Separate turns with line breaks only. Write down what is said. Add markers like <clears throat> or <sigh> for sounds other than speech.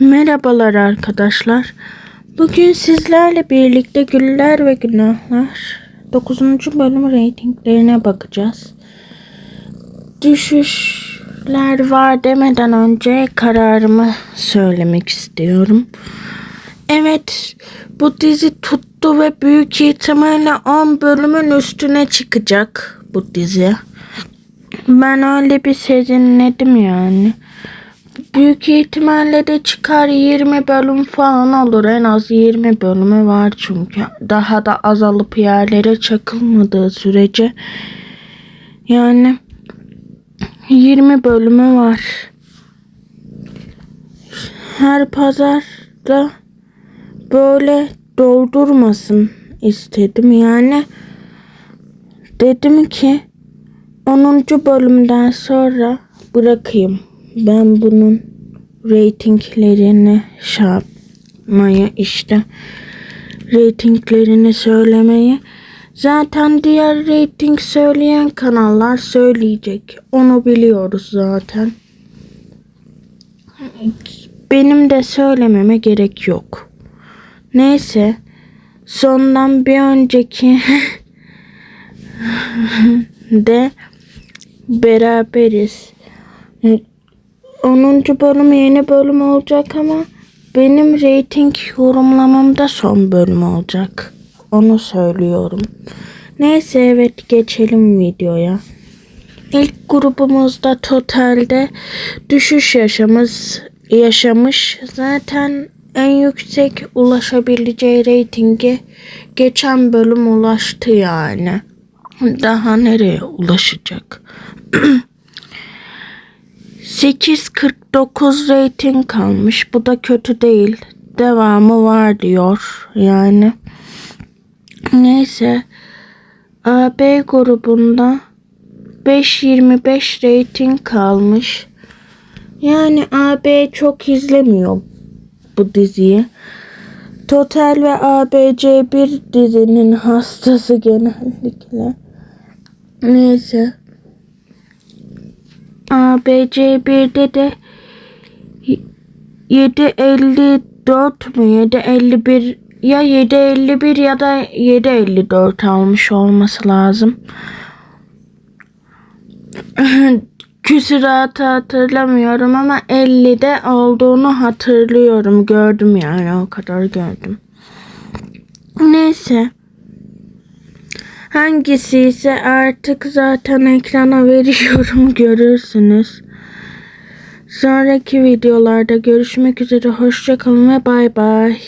Merhabalar arkadaşlar. Bugün sizlerle birlikte Güller ve Günahlar 9. bölüm reytinglerine bakacağız. Düşüşler var demeden önce kararımı söylemek istiyorum. Evet bu dizi tuttu ve büyük ihtimalle 10 bölümün üstüne çıkacak bu dizi. Ben öyle bir sezinledim yani. Büyük ihtimalle de çıkar 20 bölüm falan olur. En az 20 bölümü var çünkü. Daha da azalıp yerlere çakılmadığı sürece. Yani 20 bölümü var. Her pazarda böyle doldurmasın istedim. Yani dedim ki 10. bölümden sonra bırakayım. Ben bunun reytinglerini yapmayı işte reytinglerini söylemeyi zaten diğer reyting söyleyen kanallar söyleyecek. Onu biliyoruz zaten. Benim de söylememe gerek yok. Neyse sondan bir önceki <laughs> de beraberiz. 10. bölüm yeni bölüm olacak ama benim reyting yorumlamamda son bölüm olacak. Onu söylüyorum. Neyse evet geçelim videoya. İlk grubumuzda totalde düşüş yaşamız yaşamış. Zaten en yüksek ulaşabileceği reytinge geçen bölüm ulaştı yani. Daha nereye ulaşacak? <clears throat> 8.49 rating kalmış. Bu da kötü değil. Devamı var diyor. Yani neyse. AB grubunda 5.25 rating kalmış. Yani AB çok izlemiyor bu diziyi. Total ve ABC bir dizinin hastası genellikle. Neyse. ABC1'de de 754 mü 751 ya 751 ya da 754 almış olması lazım. <laughs> Küsuratı hatırlamıyorum ama 50'de olduğunu hatırlıyorum. Gördüm yani o kadar gördüm. Neyse. Hangisi ise artık zaten ekrana veriyorum <laughs> görürsünüz. Sonraki videolarda görüşmek üzere. Hoşçakalın ve bay bay.